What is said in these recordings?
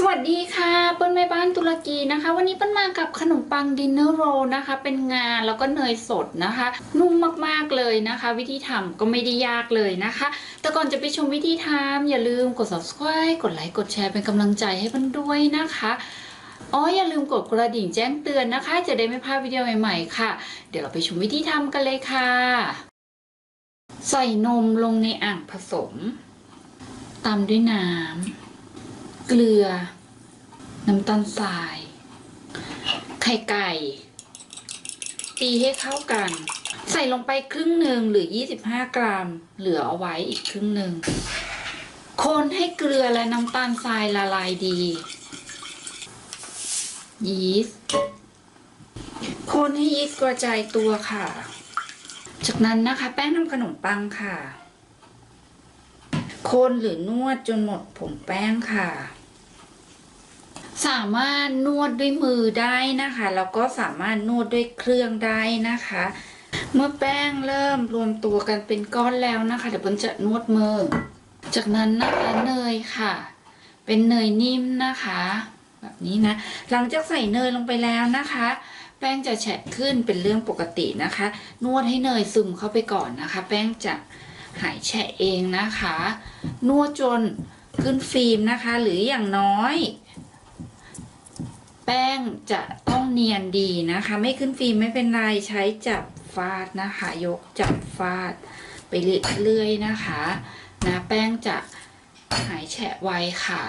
สวัสดีค่ะเปิ้ลแม่บ้านตุรกีนะคะ วันนี้เปิ้ลมากับขนมปังดินเนอร์โรนะคะ เป็นงาแล้วก็เนยสดนะคะ นุ่มมากๆเลยนะคะ วิธีทำก็ไม่ได้ยากเลยนะคะ แต่ก่อนจะไปชมวิธีทำอย่าลืมกด subscribe กดไลค์กดแชร์เป็นกำลังใจให้เปิ้ลด้วยนะคะอ๋ออย่าลืมกดกระดิ่งแจ้งเตือนนะคะ จะได้ไม่พลาดวิดีโอใหม่ๆค่ะ เดี๋ยวเราไปชมวิธีทำกันเลยค่ะ ใส่นมลงในอ่างผสมตามด้วยน้ำ เกลือ น้ำตาลทราย ไข่ไก่ ตีให้เข้ากัน ใส่ลงไปครึ่งหนึ่งหรือ 25 กรัม เหลือเอาไว้อีกครึ่งหนึ่ง คนให้เกลือและน้ำตาลทรายละลายดี ยีสต์ คนให้ยีสต์กระจายตัวค่ะ จากนั้นนะคะแป้งทำขนมปังค่ะคนหรือนวดจนหมดผงแป้งค่ะ สามารถนวดด้วยมือได้นะคะ แล้วก็สามารถนวดด้วยเครื่องได้นะคะ เมื่อแป้งเริ่มรวมตัวกันเป็นก้อนแล้วนะคะ เดี๋ยวผมจะนวดมือ จากนั้นนะคะเนยค่ะ เป็นเนยนิ่มนะคะ แบบนี้นะ หลังจากใส่เนยลงไปแล้วนะคะ แป้งจะแฉะขึ้นเป็นเรื่องปกตินะคะ นวดให้เนยซึมเข้าไปก่อนนะคะ แป้งจะหายแฉะเองนะคะ นวดจนขึ้นฟิล์มนะคะ หรืออย่างน้อย แป้งจะต้องเนียนดีนะคะ ไม่ขึ้นฟิล์มไม่เป็นไรใช้จับฟาดนะคะ ยกจับฟาดไปเรื่อยๆนะคะนะแป้งจะหายแฉะไวค่ะ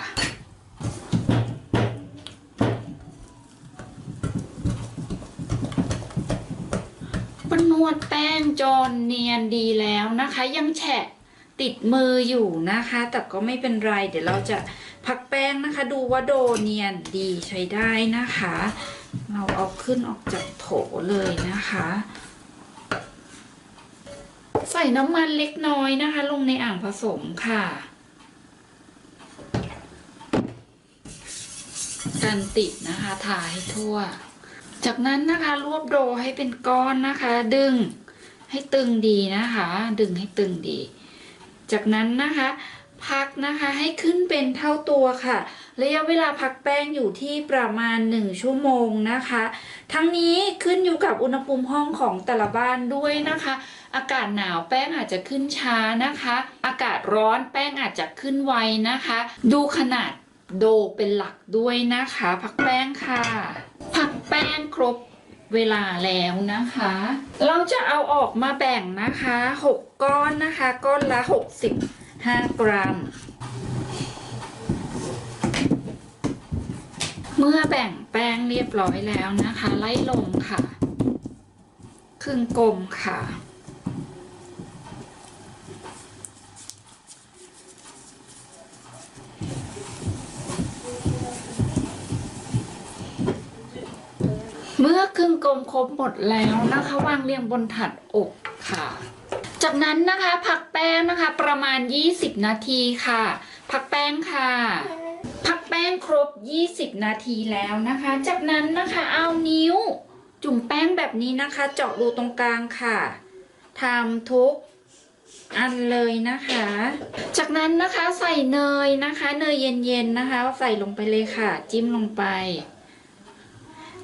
ปนวดแป้งจนเนียนดีแล้วนะคะ ยังแฉะติดมืออยู่นะคะ แต่ก็ไม่เป็นไร เดี๋ยวเราจะ พักแป้งนะคะดูว่าโดเนียนดีใช้ได้นะคะ เราเอาขึ้นออกจากโถเลยนะคะ ใส่น้ำมันเล็กน้อยนะคะ ลงในอ่างผสมค่ะ กันติดนะคะทาให้ทั่ว จากนั้นนะคะรวบโดให้เป็นก้อนนะคะ ดึงให้ตึงดีนะคะ ดึงให้ตึงดี จากนั้นนะคะ พักนะคะให้ขึ้นเป็นเท่าตัวค่ะ ระยะเวลาพักแป้งอยู่ที่ประมาณ 1 ชั่วโมงนะคะ ทั้งนี้ขึ้นอยู่กับอุณหภูมิห้องของแต่ละบ้านด้วยนะคะ อากาศหนาวแป้งอาจจะขึ้นช้านะคะ อากาศร้อนแป้งอาจจะขึ้นไวนะคะ ดูขนาดโดเป็นหลักด้วยนะคะ พักแป้งค่ะผักแป้งครบเวลาแล้วนะคะ เราจะเอาออกมาแบ่งนะคะ 6 ก้อนนะคะ ก้อนละ 65กรัม เมื่อแบ่งแป้งเรียบร้อยแล้วนะคะ ไล่ลงค่ะครึ่งกลมค่ะ เมื่อครึ่งกลมครบหมดแล้วนะคะ วางเรียงบนถัดอกค่ะ จากนั้นนะคะพักแป้งนะคะประมาณ 20 นาทีค่ะ พักแป้งค่ะ พักแป้งครบ 20 นาทีแล้วนะคะ จากนั้นนะคะเอานิ้วจุ่มแป้งแบบนี้นะคะ เจาะรูตรงกลางค่ะทำทุกอันเลยนะคะ จากนั้นนะคะใส่เนยนะคะ เนยเย็นๆนะคะ ใส่ลงไปเลยค่ะ จิ้มลงไป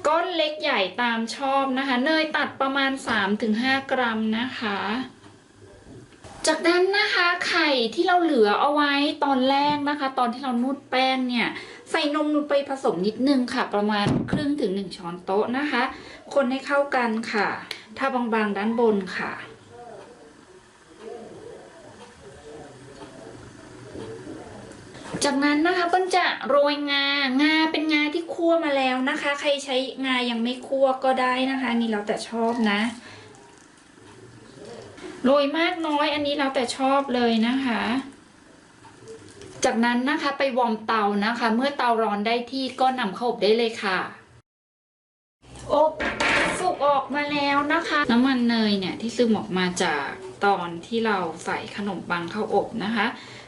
ก้อนเล็กใหญ่ตามชอบนะคะ เนยตัดประมาณ 3-5 กรัมนะคะ จากนั้นนะคะไข่ที่เราเหลือเอาไว้ตอนแรกนะคะ ตอนที่เรานูดแป้งเนี่ย ใส่นมลงไปผสมนิดนึงค่ะ ประมาณครึ่งถึง1ช้อนโต๊ะนะคะ คนให้เข้ากันค่ะ ถ้าบางๆด้านบนค่ะจากนั้นนะคะเปิ้ลจะโรยงางาเป็นงาที่คั่วมาแล้วนะคะ ใครใช้งายังไม่คั่วก็ได้นะคะ นี่แล้วแต่ชอบนะ โรยมากน้อยอันนี้แล้วแต่ชอบเลยนะคะ จากนั้นนะคะไปวอร์มเตานะคะ เมื่อเตาร้อนได้ที่ก็นำเข้าอบได้เลยค่ะอบสุกออกมาแล้วนะคะ น้ำมันเนยเนี่ยที่ซึมออกมาจากตอนที่เราใส่ขนมปังเข้าอบนะคะ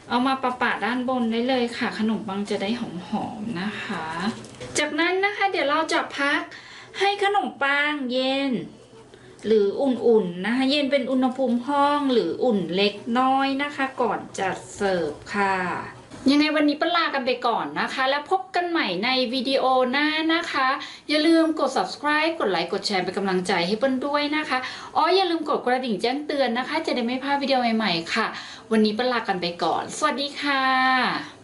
เอามาประปะด้านบนได้เลยค่ะ ขนมปังจะได้หอมๆนะคะ จากนั้นนะคะเดี๋ยวเราจะพักให้ขนมปังเย็น หรืออุ่นๆนะคะ เย็นเป็นอุณหภูมิห้องหรืออุ่นเล็กน้อยนะคะ ก่อนจะเสิร์ฟค่ะ ยังไงวันนี้ปลากันไปก่อนนะคะ แล้วพบกันใหม่ในวิดีโอหน้านะคะ อย่าลืมกด subscribe กดไลค์กดแชร์เป็นกำลังใจให้เปิ้ลด้วยนะคะอ๋ออย่าลืมกดกระดิ่งแจ้งเตือนนะคะ จะได้ไม่พลาดวิดีโอใหม่ๆค่ะ วันนี้เปิ้ลลากันไปก่อน สวัสดีค่ะ